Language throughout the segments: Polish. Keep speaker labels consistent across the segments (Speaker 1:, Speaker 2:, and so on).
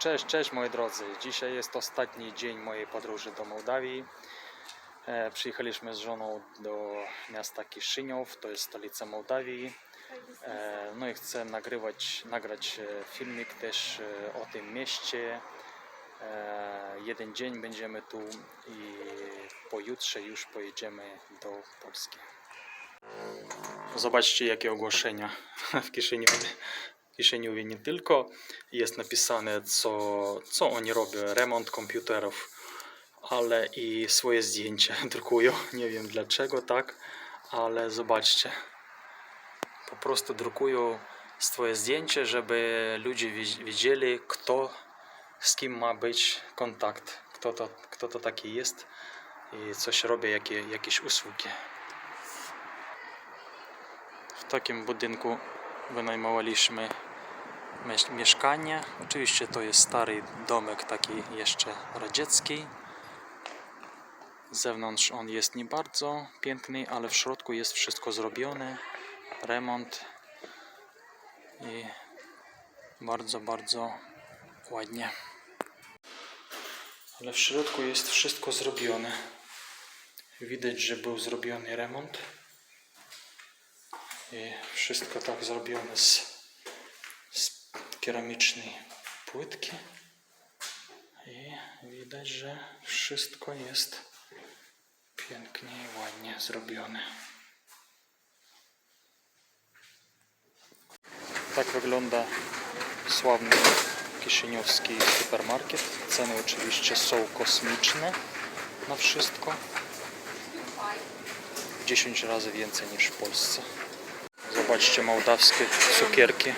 Speaker 1: Cześć, cześć moi drodzy. Dzisiaj jest ostatni dzień mojej podróży do Mołdawii. E, przyjechaliśmy z żoną do miasta Kiszyniów, to jest stolica Mołdawii. E, no i chcę nagrywać, nagrać e, filmik też e, o tym mieście. E, jeden dzień będziemy tu i pojutrze już pojedziemy do Polski. Zobaczcie jakie ogłoszenia w Kiszyniu. Kiszyniu nie tylko jest napisane, co, co oni robią, remont komputerów, ale i swoje zdjęcia drukują. Nie wiem dlaczego tak, ale zobaczcie. Po prostu drukują swoje zdjęcie, żeby ludzie wi- widzieli, kto z kim ma być kontakt, kto to, kto to taki jest i coś robi, jakie, jakieś usługi. W takim budynku wynajmowaliśmy mieszkanie. Oczywiście to jest stary domek, taki jeszcze radziecki. Z zewnątrz on jest nie bardzo piękny, ale w środku jest wszystko zrobione. Remont i bardzo, bardzo ładnie. Ale w środku jest wszystko zrobione. Widać, że był zrobiony remont. I wszystko tak zrobione z, keramicznej płytki. I widać, że wszystko jest pięknie i ładnie zrobione. Tak wygląda sławny kiszyniowski supermarket. Ceny oczywiście są kosmiczne na wszystko. 10 razy więcej niż w Polsce. Zobaczcie mołdawskie cukierki.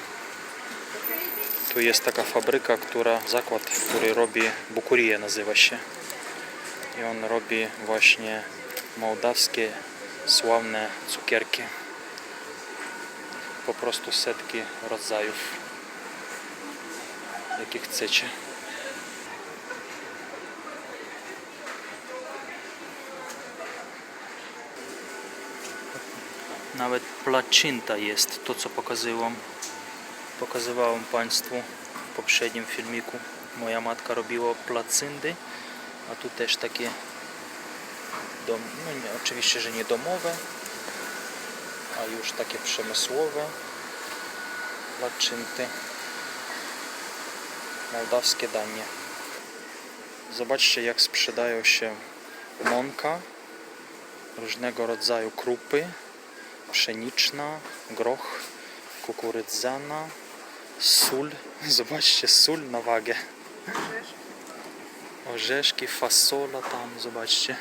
Speaker 1: Tu jest taka fabryka, która, zakład, który robi Bukurie nazywa się. I on robi właśnie mołdawskie sławne cukierki. Po prostu setki rodzajów, jakie chcecie. Nawet placinta jest, to co pokazywałem, pokazywałem Państwu w poprzednim filmiku. Moja matka robiła placyndy, a tu też takie dom, no nie, oczywiście, że nie domowe, a już takie przemysłowe placynty. Mołdawskie danie. Zobaczcie jak sprzedają się mąka, różnego rodzaju krupy, pszeniczna, groch, kukurydzana, sól. Zobaczcie, sól na wagę. Orzeszki, fasola tam, zobaczcie.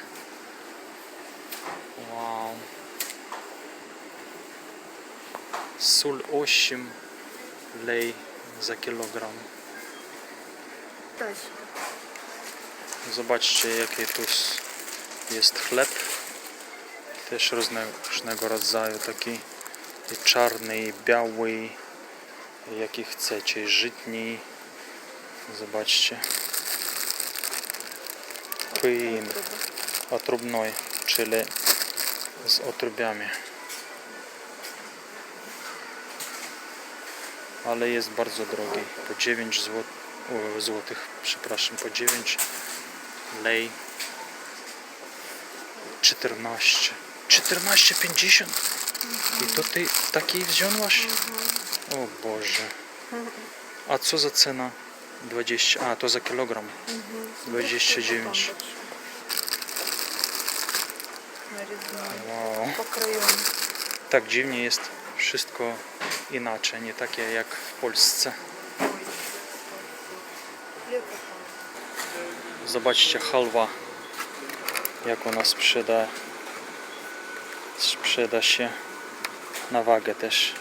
Speaker 1: Wow. Sól 8 lej za kilogram.
Speaker 2: Też.
Speaker 1: Zobaczcie jaki tu jest chleb. Też różne, różnego rodzaju taki i czarny, i biały, i jaki chcecie, żytni. Zobaczcie. Pyn otrubной, czyli z otrubiami. Ale jest bardzo drogi. Po 9 zł, o, złotych, przepraszam, po 9 lej 14. 14,50? I to ty Takiej wziąłaś? Mhm. O Boże. A co za cena? 20. A, to za kilogram. Mhm.
Speaker 2: 29.
Speaker 1: Wow. Tak dziwnie jest wszystko inaczej, nie takie jak w Polsce. Zobaczcie halwa, jak ona sprzeda, sprzeda się na wagę też.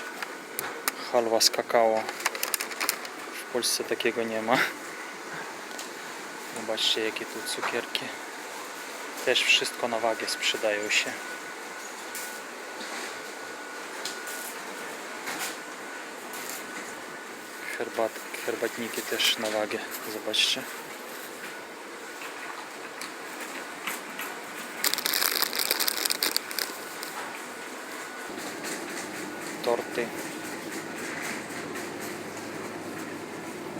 Speaker 1: Halwa z kakao. W Polsce takiego nie ma. Zobaczcie jakie tu cukierki. Też wszystko na wagę sprzedają się. Herbat, herbatniki też na wagę. Zobaczcie. torty.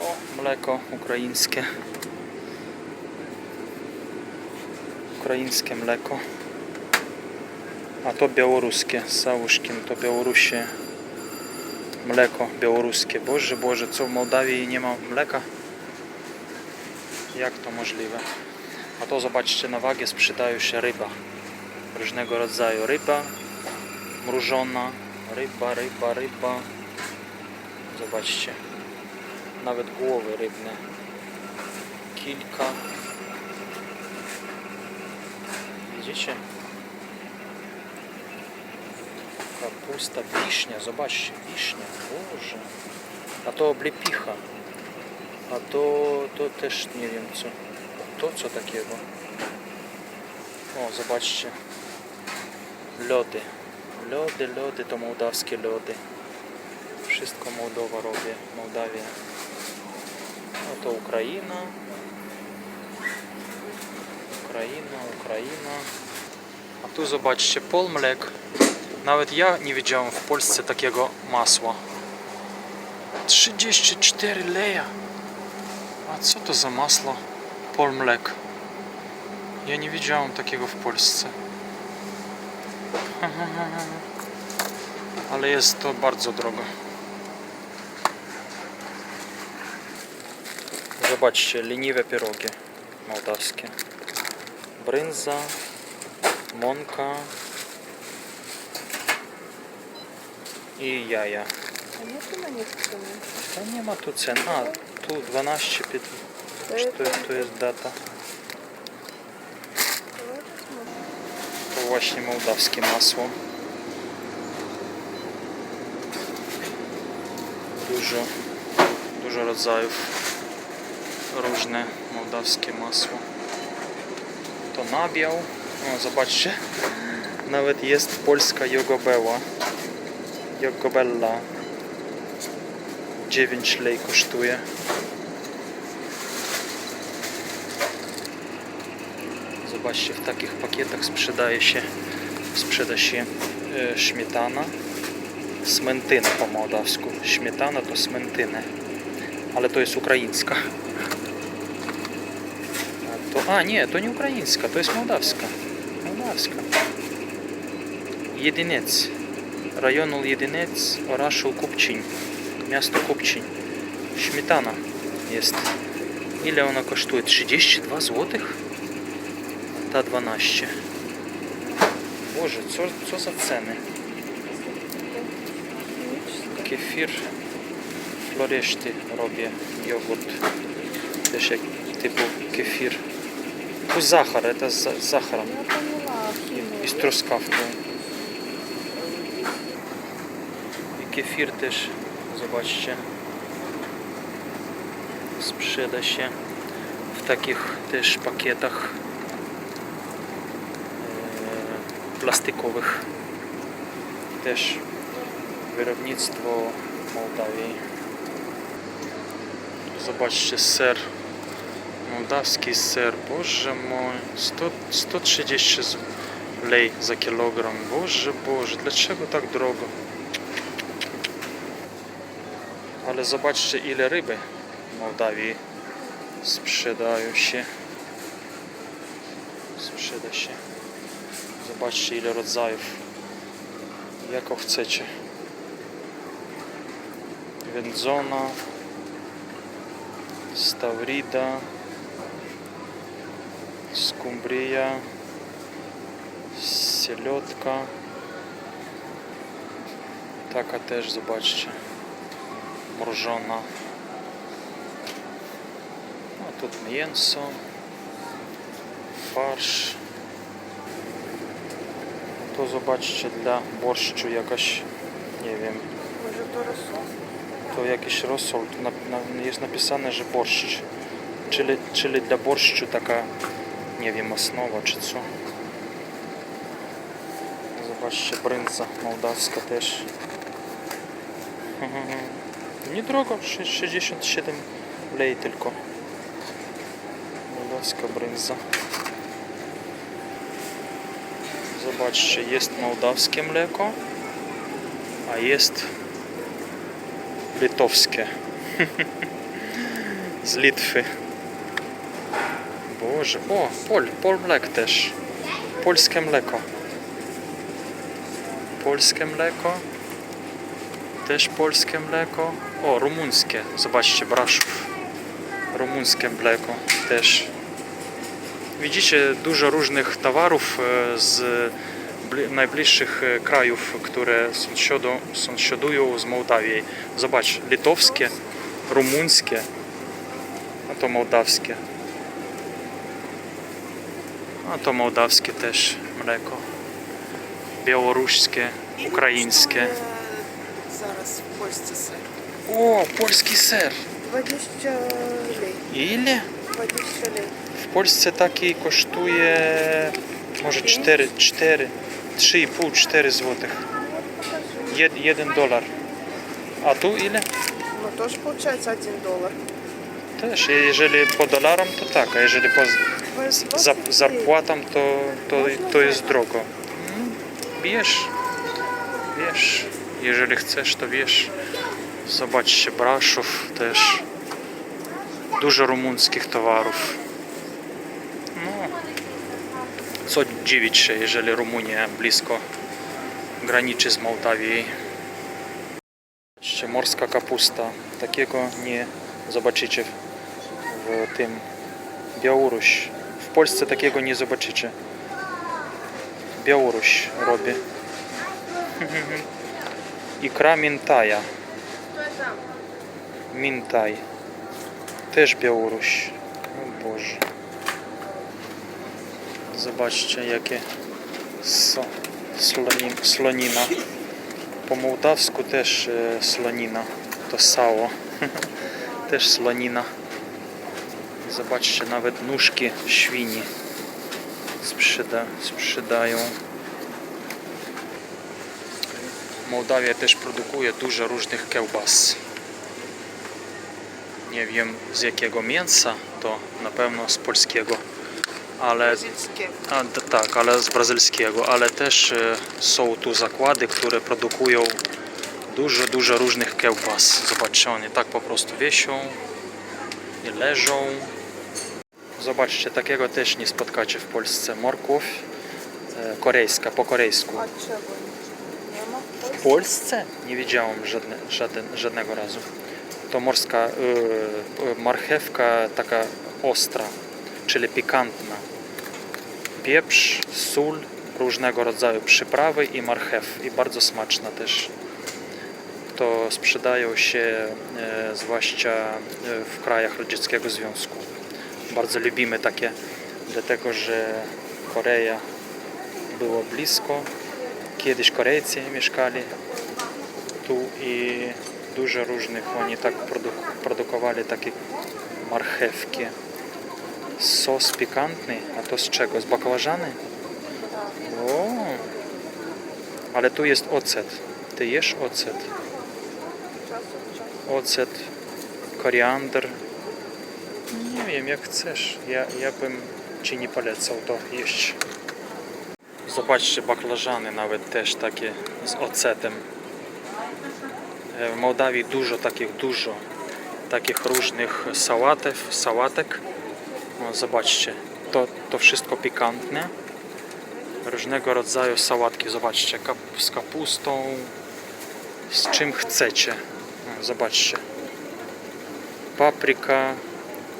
Speaker 1: O, Mleko ukraińskie. Ukraińskie mleko. A to białoruskie z Sałuszkiem, to Białorusie. Mleko białoruskie. Boże, Boże, co w Mołdawii nie ma mleka? Jak to możliwe? A to zobaczcie, na wagę sprzedają się ryba. Różnego rodzaju ryba, mrużona, ryba, ryba, ryba. Zobaczcie, nawet głowy rybne. Kilka. Widzicie? Kapusta, wiśnia, zobaczcie, wiśnia, Boże. A to oblepicha. A to, to też nie wiem co. To co takiego? O, zobaczcie. Lody. Lody, lody to mołdawskie lody. Wszystko Mołdowa robię, Mołdawia. No to Ukraina. Ukraina, Ukraina. A tu zobaczcie, polmlek. Nawet ja nie widziałem w Polsce takiego masła. 34 leja. A co to za masło? Polmlek. Ja nie widziałem takiego w Polsce. Ale jest to bardzo drogo. Zobaczcie, leniwe pierogi mołdawskie. Brynza, mąka i jaja.
Speaker 2: A nie tu na nich ceny.
Speaker 1: To nie ma tu cen. A, tu 12, 15. Czy to, to jest data? To właśnie mołdawskie masło. Dużo, dużo rodzajów. Różne mołdawskie masło. To nabiał. O, zobaczcie. Nawet jest polska jogobeła. Jogobella. 9 lej kosztuje. Zobaczcie, w takich pakietach sprzedaje się, sprzeda się e, śmietana, smentyna po mołdawsku. Śmietana to smentyna, ale to jest ukraińska. A, to, a nie, to nie ukraińska, to jest mołdawska. Mołdawska. Jedyniec. Rajonu Jedyniec, Oraszył Kupczyń. Miasto Kupczyń. Śmietana jest. Ile ona kosztuje? 32 zł? Ta 12. Boże, co, co za ceny? Kefir Floreszty robię. Jogurt. Też jak typu kefir Tu zachar, это z zacharem.
Speaker 2: Я поняла.
Speaker 1: I, i z truskawką. I kefir też, zobaczcie, sprzeda się w takich też pakietach e, plastikowych. Też wyrobnictwo Mołdawii. Zobaczcie ser. Mołdawski ser, boże mój, 100, 130 z- lej za kilogram. Boże, Boże, dlaczego tak drogo? Ale zobaczcie ile ryby w Mołdawii sprzedają się. Sprzeda się. Zobaczcie ile rodzajów. Jaką chcecie. Wędzona, Stavrida, скумбрія, сельодка. Така теж забачите, моржана. А тут м'єнсо, фарш. То забачите для борщу якась, не вім.
Speaker 2: Може то розсол?
Speaker 1: То якийсь розсол, є написано, що борщ. Чили, чили для борщу така nie wiem, osnowa czy co. Zobaczcie, brędza mołdawska też. Niedrogo, sze- 67 lei tylko. Mołdawska brędza. Zobaczcie, jest mołdawskie mleko, a jest litowskie. z Litwy. Boże, o, Pol, Pol Mlek też. Polskie mleko. Polskie mleko. Też polskie mleko. O, rumuńskie. Zobaczcie, Braszów. Rumuńskie mleko też. Widzicie dużo różnych towarów e, z bli- najbliższych e, krajów, które sąsiadują z Mołdawii. Zobacz, litowskie, rumuńskie, a to mołdawskie. А то молдавське теж млеко. Білоруське, українське.
Speaker 2: Е, зараз польський сир.
Speaker 1: О, польський сир.
Speaker 2: 20
Speaker 1: Ілі?
Speaker 2: 20 В
Speaker 1: Польщі так і коштує може 4, 4, 3,5, 4 злотих. 1 долар. А ту ілі?
Speaker 2: Ну теж виходить 1 долар.
Speaker 1: Też, jeżeli po dolarom to tak, a jeżeli po z- za, zapłatam to, to, to jest drogo. Mm, Bierz, bierz. Jeżeli chcesz, to bierz. Zobaczcie, Braszów też. Dużo rumuńskich towarów. No, co dziwić się, jeżeli Rumunia blisko graniczy z Mołdawią. Zobaczcie, morska kapusta. Takiego nie zobaczycie w tym Białoruś. W Polsce takiego nie zobaczycie. Białoruś robi. Ikra mintaja. Mintaj. Też Białoruś. O Boże. Zobaczcie jakie so, slonin, slonina. Po mołdawsku też e, slonina. To sało. też slonina. Zobaczcie, nawet nóżki świni sprzeda, sprzedają. Mołdawia też produkuje dużo różnych kiełbas. Nie wiem z jakiego mięsa, to na pewno z polskiego, ale a, tak, ale z brazylijskiego, ale też e, są tu zakłady, które produkują dużo, dużo różnych kiełbas. Zobaczcie, one tak po prostu wiesią i leżą. Zobaczcie, takiego też nie spotkacie w Polsce. Morków e, korejska, po korejsku.
Speaker 2: A czego nie ma w Polsce?
Speaker 1: W Polsce? Nie widziałem żadne, żaden, żadnego razu. To morska e, e, marchewka taka ostra, czyli pikantna. Pieprz, sól, różnego rodzaju przyprawy i marchew. I bardzo smaczna też. To sprzedają się e, zwłaszcza w krajach Radzieckiego Związku. Bardzo lubimy takie, dlatego że Korea było blisko. Kiedyś Korejcy mieszkali tu i dużo różnych oni tak produk produkowali takie marchewki. Sos pikantny, a to z czego? Z bakłażany? O! Ale tu jest ocet. Ty jesz ocet. Ocet, koriander, nie wiem, jak chcesz. Ja, ja bym ci nie polecał to jeść. Zobaczcie, baklażany nawet też takie z ocetem. E, W Mołdawii dużo takich, dużo takich różnych sałatew, sałatek. O, zobaczcie, to, to wszystko pikantne. Różnego rodzaju sałatki, zobaczcie, kap, z kapustą, z czym chcecie. O, Zobaczcie. Papryka,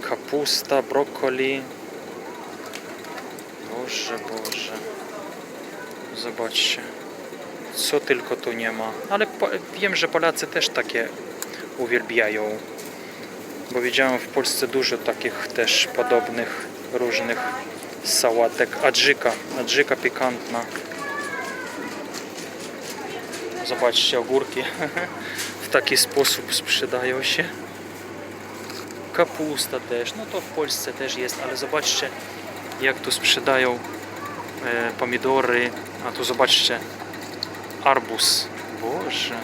Speaker 1: kapusta, brokkoli. Boże, Boże. Zobaczcie. Co tylko tu nie ma. Ale po, wiem, że Polacy też takie uwielbiają. Bo widziałem w Polsce dużo takich też podobnych różnych sałatek. Adżyka, adżyka pikantna. Zobaczcie, ogórki w taki sposób sprzedają się. Kapusta też, no to w Polsce też jest, ale zobaczcie jak tu sprzedają e, pomidory, a tu zobaczcie arbuz. Boże,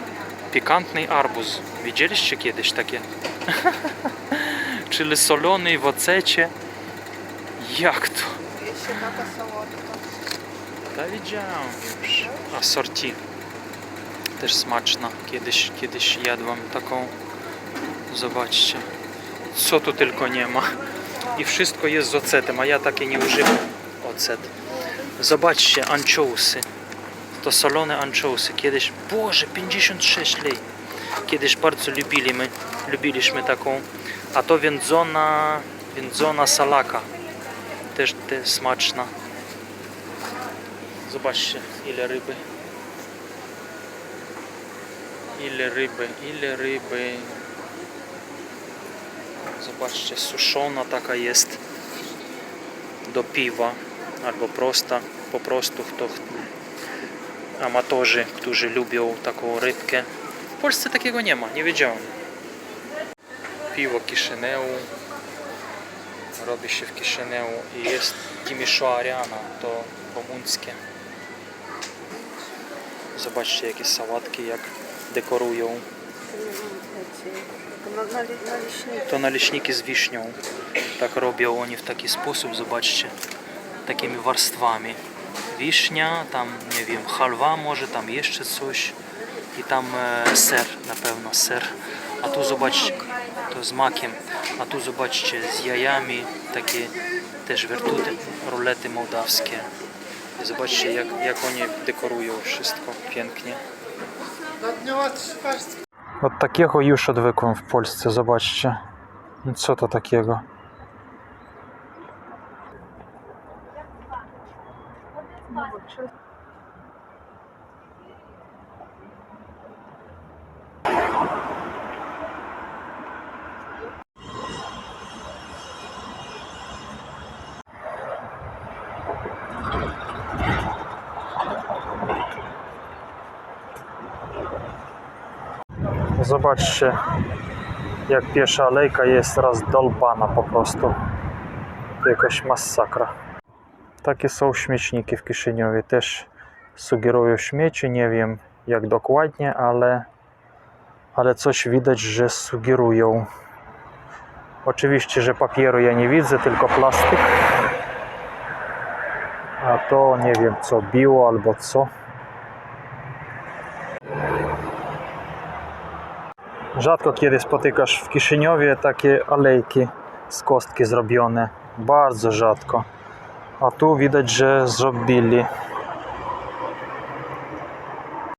Speaker 1: pikantny arbuz. Widzieliście kiedyś takie? Czyli solony w ocecie. Jak to?
Speaker 2: Jeszcze.
Speaker 1: Ta widziałem już. Assorti. Też smaczna. Kiedyś, kiedyś jadłem taką. Zobaczcie. Co tu tylko nie ma. I wszystko jest z ocetem, a ja takie nie używam ocet. Zobaczcie, anchousy. To solone anchousy. Kiedyś, Boże, 56 lei. Kiedyś bardzo lubili lubiliśmy taką. A to wędzona, wędzona salaka. Też, też smaczna. Zobaczcie, ile ryby. Ile ryby, ile ryby. Zobaczcie, suszona taka jest do piwa albo prosta, po prostu kto amatorzy, którzy lubią taką rybkę. W Polsce takiego nie ma, nie wiedziałem. Piwo Kiszyneu robi się w Kiszyneu i jest Timișoariana, to rumuńskie. Zobaczcie jakie sałatki jak dekorują
Speaker 2: na, na, na.
Speaker 1: To z wiśnią, Tak robią oni w taki sposób, zobaczcie, takimi warstwami. wiśnia, tam nie wiem, halwa może, tam jeszcze coś. I tam e, ser, na pewno ser. A tu zobaczcie, to z makiem. A tu zobaczcie, z jajami, takie też wertuty, rolety mołdawskie. I zobaczcie, jak, jak oni dekorują wszystko pięknie. Od takiego już odwykłem w Polsce, zobaczcie. I Co to takiego? Zobaczcie, jak piesza alejka jest rozdolbana po prostu. To jakaś masakra. Takie są śmieczniki w Kiszyniowie. Też sugerują śmieci. Nie wiem jak dokładnie, ale, ale coś widać, że sugerują. Oczywiście, że papieru ja nie widzę, tylko plastik. A to nie wiem co, biło albo co. Rzadko kiedy spotykasz w Kiszyniowie takie alejki z kostki zrobione. Bardzo rzadko. A tu widać, że zrobili.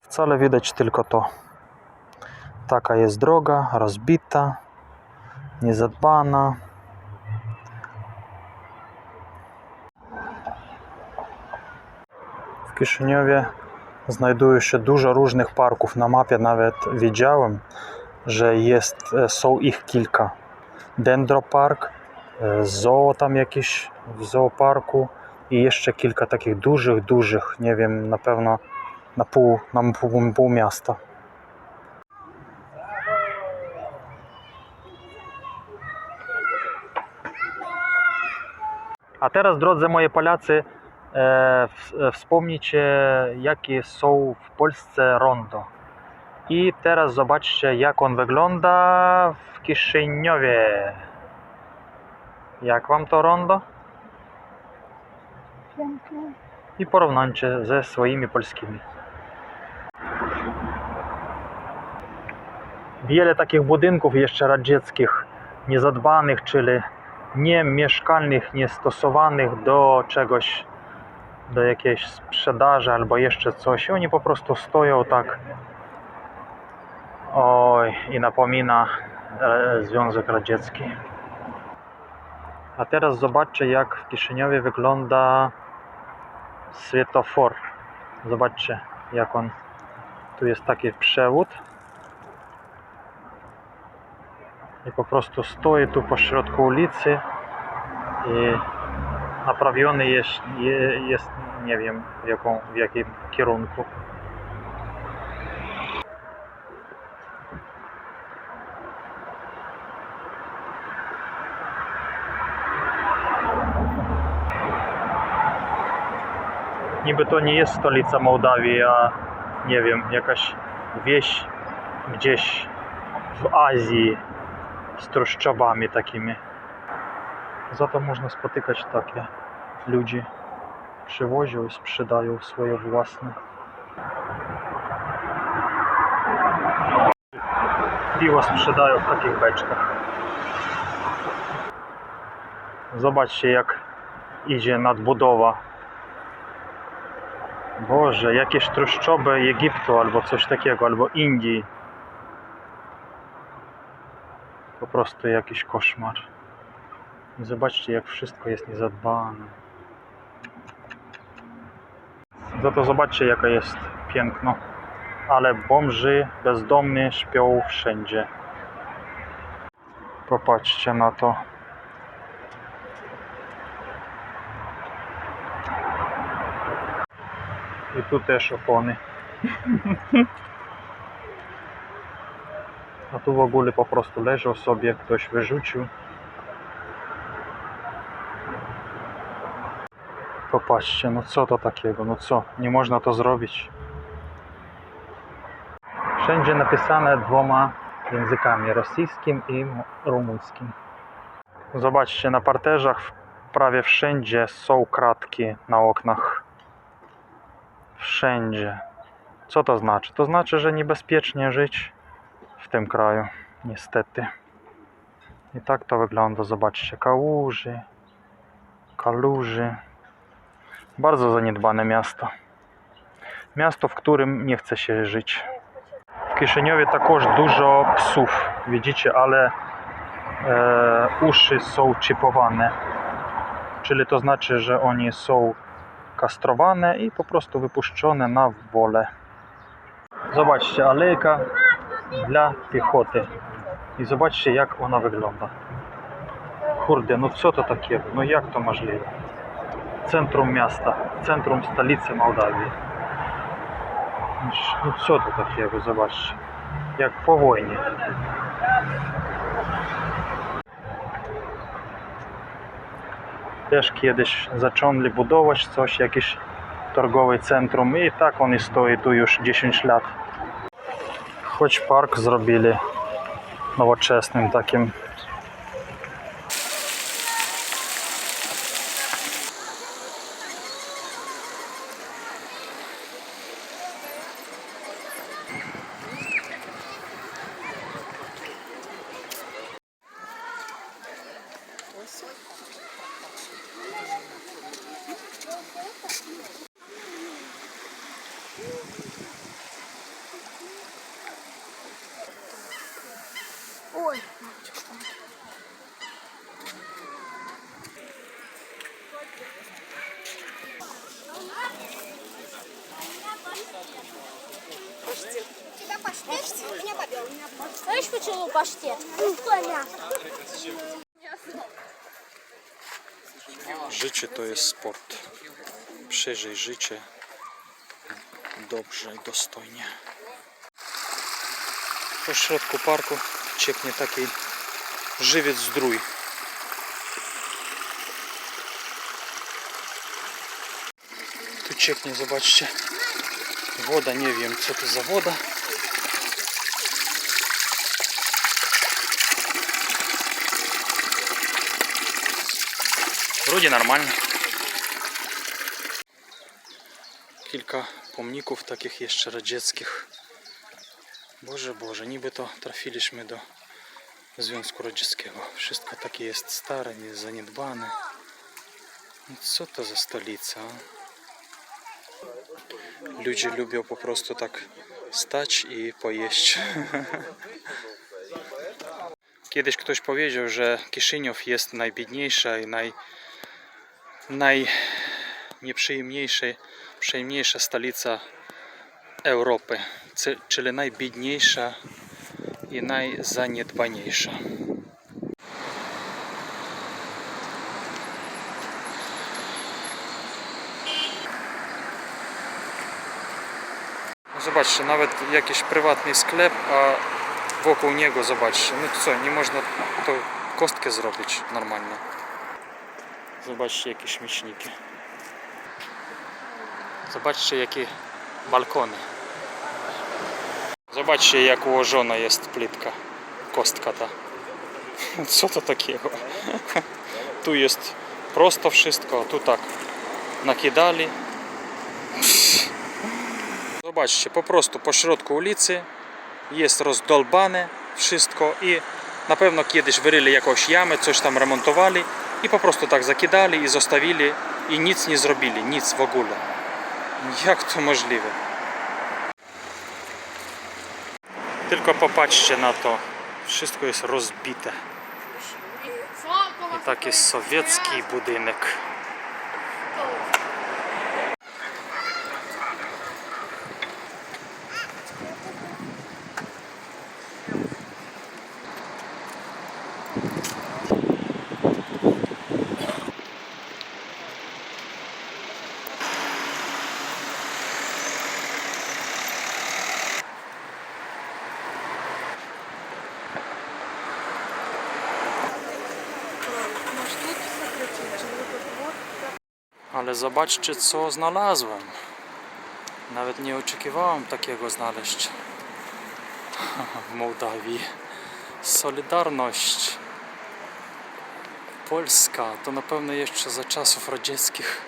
Speaker 1: Wcale widać tylko to. Taka jest droga, rozbita, niezadbana. W Kiszyniowie znajduje się dużo różnych parków. Na mapie nawet widziałem, że jest, e, są ich kilka. Dendropark, e, zoo tam jakieś w zooparku i jeszcze kilka takich dużych, dużych, nie wiem, na pewno na pół, na pół, pół miasta. A teraz, drodzy moje Polacy, e, w, e, wspomnijcie, jakie są w Polsce rondo. I teraz zobaczcie, jak on wygląda w Kiszyniowie. Jak wam to rondo?
Speaker 2: Pięknie.
Speaker 1: I porównajcie ze swoimi polskimi. Wiele takich budynków jeszcze radzieckich, niezadbanych, czyli niemieszkalnych, niestosowanych do czegoś, do jakiejś sprzedaży albo jeszcze coś. Oni po prostu stoją tak Oj, i napomina e, Związek Radziecki. A teraz zobaczcie, jak w Kiszyniowie wygląda świetofor. Zobaczcie, jak on. Tu jest taki przewód. I po prostu stoi tu po środku ulicy i naprawiony jest, je- jest nie wiem w, jaką, w jakim kierunku. Niby to nie jest stolica Mołdawii, a nie wiem, jakaś wieś gdzieś w Azji z truszczowami takimi. Za to można spotykać takie ludzi. Przywozią i sprzedają swoje własne. Piwo sprzedają w takich beczkach. Zobaczcie, jak idzie nadbudowa. Boże, jakieś truszczoby Egiptu albo coś takiego, albo Indii. Po prostu jakiś koszmar. I zobaczcie, jak wszystko jest niezadbane. Za to zobaczcie, jaka jest piękno. Ale bomży bezdomni śpią wszędzie. Popatrzcie na to. I tu też opony. A tu w ogóle po prostu leżał sobie, ktoś wyrzucił. Popatrzcie, no co to takiego, no co, nie można to zrobić. Wszędzie napisane dwoma językami, rosyjskim i rumuńskim. Zobaczcie, na parterzach prawie wszędzie są kratki na oknach wszędzie. Co to znaczy? To znaczy, że niebezpiecznie żyć w tym kraju, niestety. I tak to wygląda, zobaczcie, kałuży, kaluży. Bardzo zaniedbane miasto. Miasto, w którym nie chce się żyć. W Kieszyniowie takoż dużo psów, widzicie, ale e, uszy są chipowane. Czyli to znaczy, że oni są wypuszczone na wolę. Zobaczcie, alejka dla piechoty. I zobaczcie, jak ona wygląda. Kurde, no co to takiego? No jak to możliwe? Centrum miasta, centrum stolicy Mołdawii. No co to takiego? Zobaczcie. Jak po wojnie. Też kiedyś zaczęli budować coś, jakieś targowe centrum i tak on stoi tu już 10 lat. Choć park zrobili nowoczesnym takim.
Speaker 3: Znowu pasztet.
Speaker 1: Życie to jest sport. Przeżyj życie dobrze i dostojnie. Po środku parku cieknie taki żywiec zdrój. Tu cieknie, zobaczcie, woda, nie wiem co to za woda. Wrodzie normalnie. Kilka pomników takich jeszcze radzieckich. Boże, Boże, niby to trafiliśmy do Związku Radzieckiego. Wszystko takie jest stare, jest. No co to za stolica? Ludzie lubią po prostu tak stać i pojeść. Kiedyś ktoś powiedział, że Kiszyniów jest najbiedniejsza i naj, najnieprzyjemniejsza przyjemniejsza stolica Europy, czyli najbiedniejsza i najzaniedbaniejsza. Zobaczcie, nawet jakiś prywatny sklep, a wokół niego zobaczcie. No co, nie można to kostkę zrobić normalnie. Jak ułożona jest plitka. Kostka ta. Co to takiego? Tu jest prosto wszystko, tu tak nakidali. Zobaczcie, po prostu po środku ulicy jest rozdolbane wszystko i na pewno kiedyś wyryli jakąś jamę, coś tam remontowali и попросту так закидали і заставили, і ніц не зробили, ніц вагуля. Як то можливо? Тільки попачте на то, Wszystko jest розбите. І
Speaker 2: так і совєтський будинок. Thank you.
Speaker 1: Ale zobaczcie, co znalazłem. Nawet nie oczekiwałem takiego znaleźć w Mołdawii. Solidarność. Polska to na pewno jeszcze za czasów radzieckich.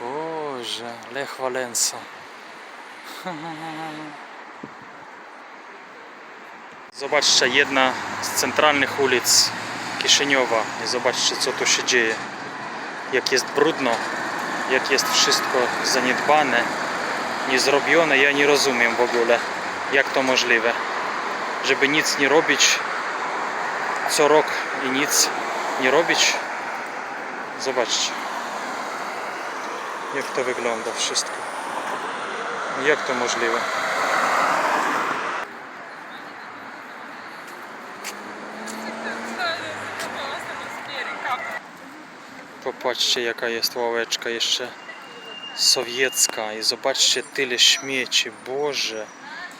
Speaker 1: Boże, Lech Wałęsa. Zobaczcie, jedna z centralnych ulic Kiszyniowa. I zobaczcie, co tu się dzieje jak jest brudno, jak jest wszystko zaniedbane, niezrobione, ja nie rozumiem w ogóle, jak to możliwe, żeby nic nie robić co rok i nic nie robić. Zobaczcie, jak to wygląda wszystko. Jak to możliwe? Popatrzcie jaka jest ławeczka jeszcze sowiecka i zobaczcie tyle śmieci. Boże,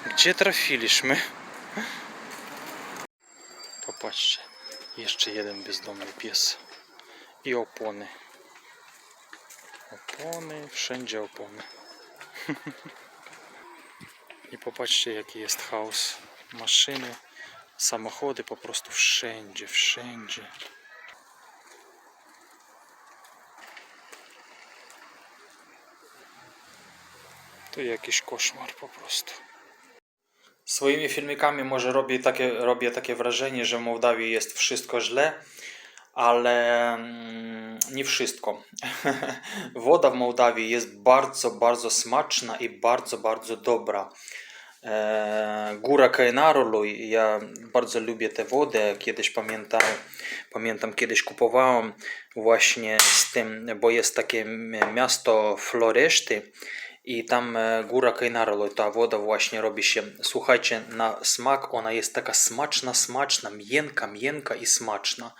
Speaker 1: gdzie trafiliśmy? Popatrzcie, jeszcze jeden bezdomny pies i opony. Opony, wszędzie opony. I popatrzcie jaki jest chaos. Maszyny, samochody po prostu wszędzie, wszędzie. To jakiś koszmar po prostu. Swoimi filmikami może robię takie, robię takie wrażenie, że w Mołdawii jest wszystko źle, ale mm, nie wszystko. Woda w Mołdawii jest bardzo, bardzo smaczna i bardzo, bardzo dobra. E, Góra Kainarolu, ja bardzo lubię tę wodę. Kiedyś pamiętam, pamiętam kiedyś kupowałem właśnie z tym, bo jest takie miasto Floreszty i tam e, Góra Kainarolu, ta woda właśnie robi się, słuchajcie, na smak ona jest taka smaczna, smaczna, miękka, miękka i smaczna.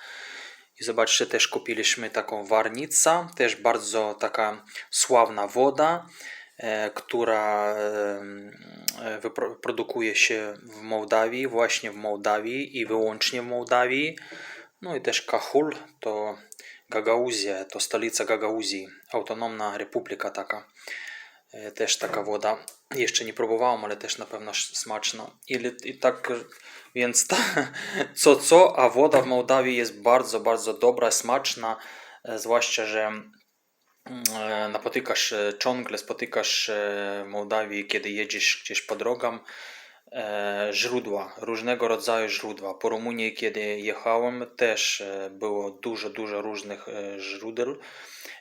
Speaker 1: I zobaczcie, też kupiliśmy taką warnica, też bardzo taka sławna woda, e, która e, produkuje się w Mołdawii, właśnie w Mołdawii i wyłącznie w Mołdawii. No i też Kachul to Gagauzja, to stolica Gagauzji, autonomna republika taka. E, Też taka woda. Jeszcze nie próbowałem, ale też na pewno smaczna. I, i tak, więc ta, co co, a woda w Mołdawii jest bardzo, bardzo dobra, smaczna. e, Zwłaszcza, że mm, e, napotykasz, ciągle spotykasz w Mołdawii, kiedy jedziesz gdzieś po drogach, źródła, różnego rodzaju źródła. Po Rumunii, kiedy jechałem, też było dużo, dużo różnych źródeł.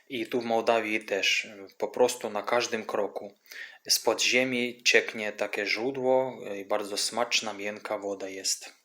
Speaker 1: I tu w Mołdawii też, e, po prostu na każdym kroku. Z podziemi cieknie takie źródło i bardzo smaczna, miękka woda jest.